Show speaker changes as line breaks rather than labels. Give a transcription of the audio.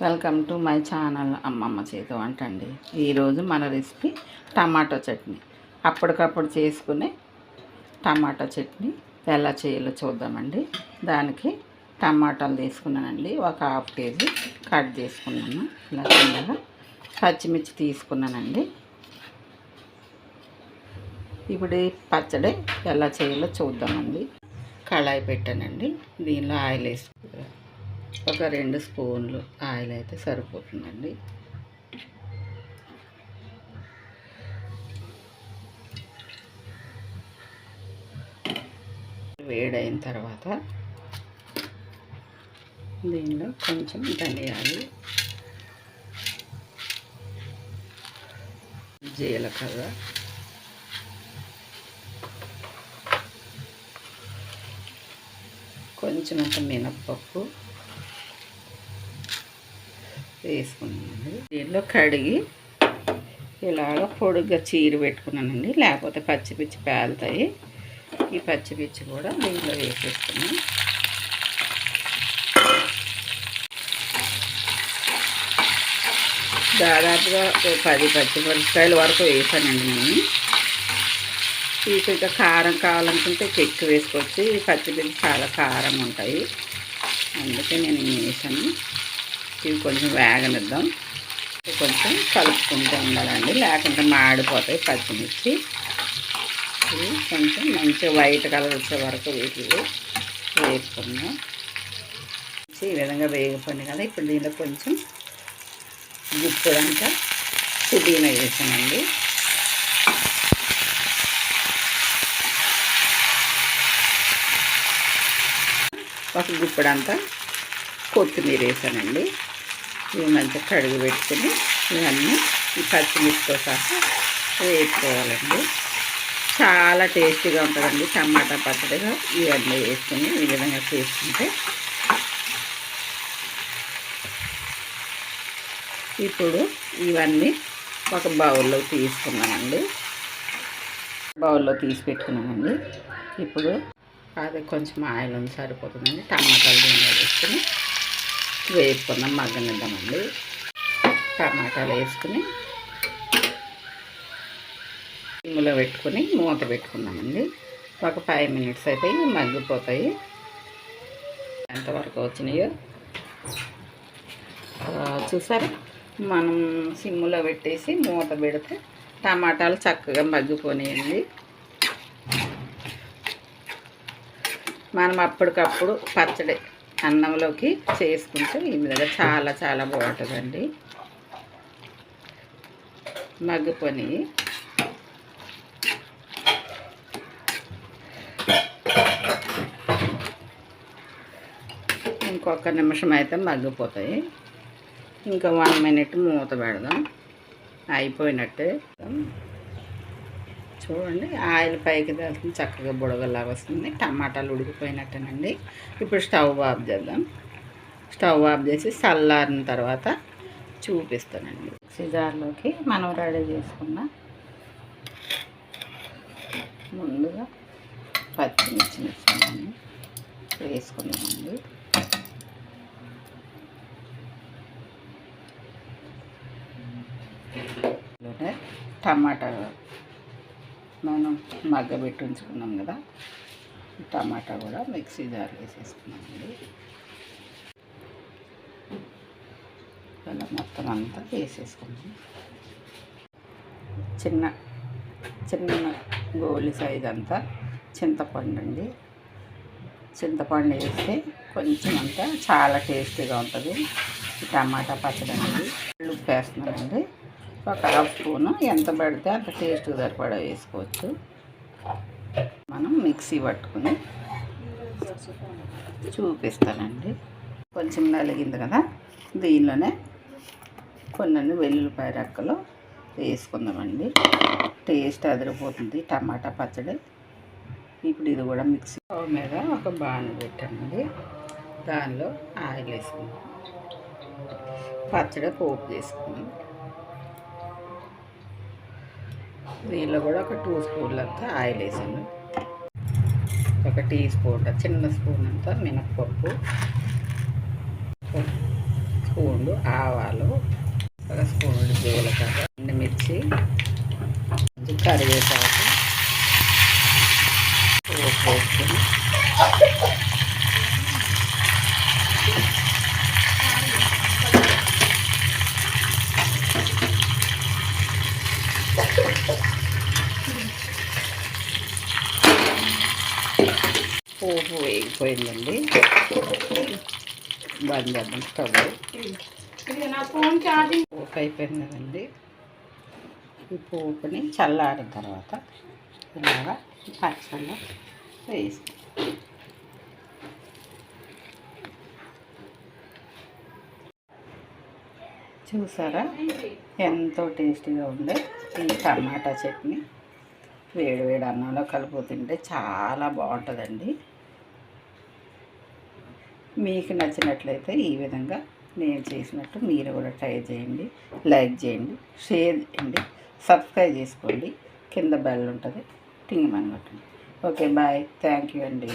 Welcome to my channel అమ్మమ్మ చేతి వంట అండి ఈరోజు మన రెసిపీ టమాటో చట్నీ. అప్పటికప్పుడు చేసుకునే టమాటా చట్నీ ఎలా చేయాలో చూద్దామండి. దానికి టమాటాలు తీసుకున్నానండి. ఒక హాఫ్ కేజీ కట్ చేసుకున్నాను. ఇలా చిన్నగా పచ్చిమిర్చి తీసుకున్నానండి. ఇప్పుడు పచ్చడి ఎలా చేయాలో చూద్దామండి. కళాయి పెట్టానండి. దీనిలో ఆయిల్ వేసుకున్నాను ఒక రెండు స్పూన్లు ఆయిల్ అయితే సరిపోతుందండి. వేడైన తర్వాత దీనిలో కొంచెం ధనియాలు జీలకర్ర కొంచెం అంత మినప్పప్పు వేసుకున్నానండి. దీనిలో కడిగి ఇలాగ పొడుగ్గా చీర పెట్టుకున్నానండి. లేకపోతే పచ్చిపిచ్చి పేలుతాయి. ఈ పచ్చిపిచ్చి కూడా దీనిలో వేసేసుకున్నాను. దాదాపుగా పది పచ్చిమిరపకాయల వరకు వేసానండి నేను. మీకు ఇంకా కారం కావాలనుకుంటే ఇంకా ఎక్కువ వేసుకోవచ్చు. ఈ పచ్చిమిర్చి చాలా కారం ఉంటాయి. అందుకే నేను వేసాను. ఇవి కొంచెం వేగనిద్దాం. కొంచెం కలుపుకుంటూ ఉండాలండి. లేకుంటే మాడిపోతాయి పచ్చిమిర్చి. ఇవి కొంచెం మంచిగా వైట్ కలర్ వచ్చే వరకు వీటిలో వేసుకుందాం ఈ విధంగా వేగిపోయింది కదా ఇప్పుడు దీనిలో కొంచెం గుప్పుడంతా పుదీనా వేసానండి. ఒక గుప్పడంతా కొత్తిమీర వేసానండి. ఇవి మంచిగా కడిగి పెట్టుకుని ఇవన్నీ ఈ పచ్చిమిర్చితో సహా వేసుకోవాలండి. చాలా టేస్టీగా ఉంటుందండి టమాటా పచ్చడిగా ఇవన్నీ వేసుకుని ఈ విధంగా చేసుకుంటే. ఇప్పుడు ఇవన్నీ ఒక బౌల్లో తీసుకున్నానండి. బౌల్లో తీసి పెట్టుకున్నానండి. ఇప్పుడు అది కొంచెం ఆయిల్ ఉంది సరిపోతుందండి. టమాటాలు దీనిలో వేసుకుని వేసుకుందాం మగ్గనిద్దామండి. టమాటాలు వేసుకుని సిమ్లో పెట్టుకుని మూత పెట్టుకున్నామండి. ఒక ఫైవ్ మినిట్స్ అయితే మగ్గిపోతాయి. ఎంతవరకు వచ్చినాయో. చూసారా? మనం సిమ్లో పెట్టేసి మూత పెడితే టమాటాలు చక్కగా మగ్గిపోయాయండి మనం అప్పటికప్పుడు పచ్చడి అన్నంలోకి చేసుకుంటే ఈ విధంగా చాలా చాలా బాగుంటుందండి. మగ్గిపోయి ఇంకొక నిమిషం అయితే మగ్గిపోతాయి. ఇంకా వన్ మినిట్ మూత పెడదాం. అయిపోయినట్టే. చూడండి. ఆయిల్ పైకి తేలుతుంది. చక్కగా బుడగలాగా వస్తుంది. టమాటాలు ఉడికిపోయినట్టేనండి. ఇప్పుడు స్టవ్ ఆఫ్ చేద్దాం. స్టవ్ ఆఫ్ చేసి చల్లారిన తర్వాత చూపిస్తానండి. సిజార్లోకి మనం రెడీ చేసుకున్న ముందుగా పచ్చిమిర్చి మిర్చి వేసుకున్నామండి టమాటా మనం మగ్గబెట్టి ఉంచుకున్నాం కదా టమాటా కూడా మిక్సీ జార్ వేసేసుకున్నామండి ఇలా మొత్తం అంతా వేసేసుకున్నాం. చిన్న చిన్న గోలి సైజ్ అంతా చింతపండు అండి. చింతపండు వేస్తే కొంచెం అంతా చాలా టేస్టీగా ఉంటుంది. టమాటా పచ్చడి అనేది. ఉప్పు వేస్తున్నానండి. ఒక హాఫ్ స్పూను ఎంత పడితే అంత టేస్ట్ సరిపడా వేసుకోవచ్చు. మనం మిక్సీ పట్టుకుని చూపిస్తానండి. కొంచెం నలిగింది కదా దీనిలోనే కొన్ని వెల్లుల్లిపాయ రెక్కలు వేసుకుందామండి. టేస్ట్ అదిరిపోతుంది టమాటా పచ్చడి. ఇప్పుడు ఇది కూడా మిక్సీ స్టవ్ మీద ఒక బాణం పెట్టానండి దానిలో ఆయిల్ వేసుకుందాం. పచ్చడి పోపు చేసుకుందాం. దీనిలో కూడా ఒక టూ స్పూన్లు అంతా ఆయిల్ వేసాను. ఒక టీ స్పూన్ చిన్న స్పూన్ అంతా మినప్పప్పు స్పూన్లు ఆవాలు ఒక స్పూన్లు జీలకర్ర ఎండుమిర్చి కొంచెం కరివేపాకు ఉప్పు వేసుకుని పోపు వేగిపోయిందండి. బంద్ చేద్దాం స్టవ్ పోపు అయిపోయింది కదండి ఈ పోపుని చల్లారిన తర్వాత ఇలాగా పచ్చగా వేసి చూసారా? ఎంతో టేస్టీగా ఉండే ఈ టమాటా చట్నీ. వేడి వేడి అన్నంలో కలుపు తింటే చాలా బాగుంటుందండి. మీకు నచ్చినట్లయితే ఈ విధంగా నేను చేసినట్టు మీరు కూడా ట్రై చేయండి లైక్ చేయండి షేర్ చేయండి సబ్స్క్రైబ్ చేసుకోండి. కింద బెల్ ఉంటుంది టింగ్ ఓకే బాయ్. థ్యాంక్ యూ అండి.